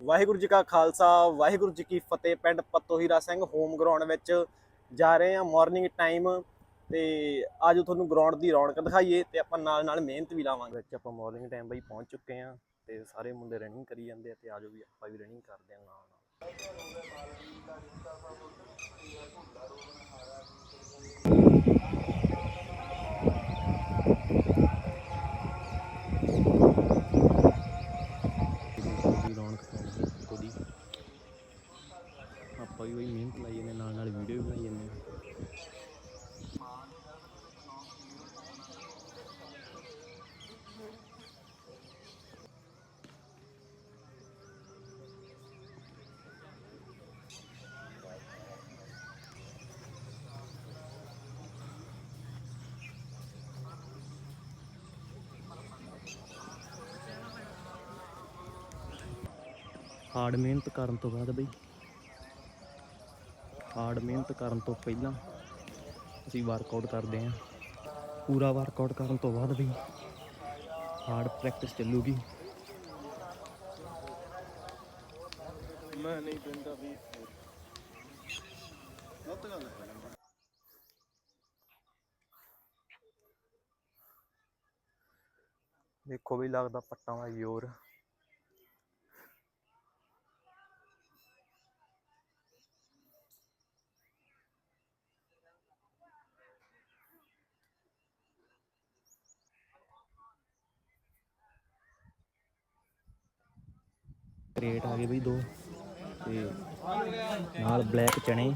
ਵਾਹਿਗੁਰੂ ਜੀ ਕਾ ਖਾਲਸਾ, ਵਾਹਿਗੁਰੂ ਜੀ ਕੀ ਫਤਿਹ। ਪਿੰਡ ਪੱਤੋਹੀਰਾ ਸਿੰਘ ਹੋਮ ਗਰਾਊਂਡ ਵਿੱਚ ਜਾ ਰਹੇ ਹਾਂ। ਮਾਰਨਿੰਗ ਟਾਈਮ ਤੇ ਅੱਜ ਤੁਹਾਨੂੰ ਗਰਾਊਂਡ ਦੀ ਰੌਣਕ ਦਿਖਾਈਏ ਤੇ ਆਪਾਂ ਨਾਲ ਨਾਲ ਮਿਹਨਤ ਵੀ ਲਾਵਾਂਗੇ। ਵਿੱਚ ਆਪਾਂ ਮਾਰਨਿੰਗ ਟਾਈਮ ਬਈ ਪਹੁੰਚ ਚੁੱਕੇ ਹਾਂ ਤੇ ਸਾਰੇ ਮੁੰਡੇ ਰਨਿੰਗ ਕਰੀ ਜਾਂਦੇ ਆ ਤੇ ਆਜੋ ਵੀ ਆਪਾਂ ਵੀ ਰਨਿੰਗ ਕਰਦੇ ਹਾਂ ਨਾਲ ਨਾਲ ਆਪਾਂ ਵੀ ਬਈ ਮਿਹਨਤ ਲਾਈ ਜਾਂਦੇ, ਨਾਲ ਨਾਲ ਵੀਡੀਓ ਵੀ ਬਣਾਈ ਜਾਂਦੇ ਹਾਰਡ ਮਿਹਨਤ ਕਰਨ ਤੋਂ ਬਾਅਦ ਬਈ ਹਾਰਡ ਮਿਹਨਤ ਕਰਨ ਤੋਂ ਪਹਿਲਾਂ ਅਸੀਂ ਵਰਕਆਊਟ ਕਰਦੇ ਹਾਂ। ਪੂਰਾ ਵਰਕਆਊਟ ਕਰਨ ਤੋਂ ਬਾਅਦ ਵੀ ਹਾਰਡ ਪ੍ਰੈਕਟਿਸ ਚੱਲੂਗੀ। ਮੈਂ ਨਹੀਂ ਦਿੰਦਾ ਵੀ ਗਲਤ ਗੱਲ ਹੈ ਦੇਖੋ ਵੀ ਲੱਗਦਾ ਪੱਟਾਂ ਦਾ ਜ਼ੋਰ। ਕਰੇਟ ਆ ਗਏ ਬਈ ਦੋ ਤੇ ਨਾਲ ਬਲੈਕ ਚਣੇ।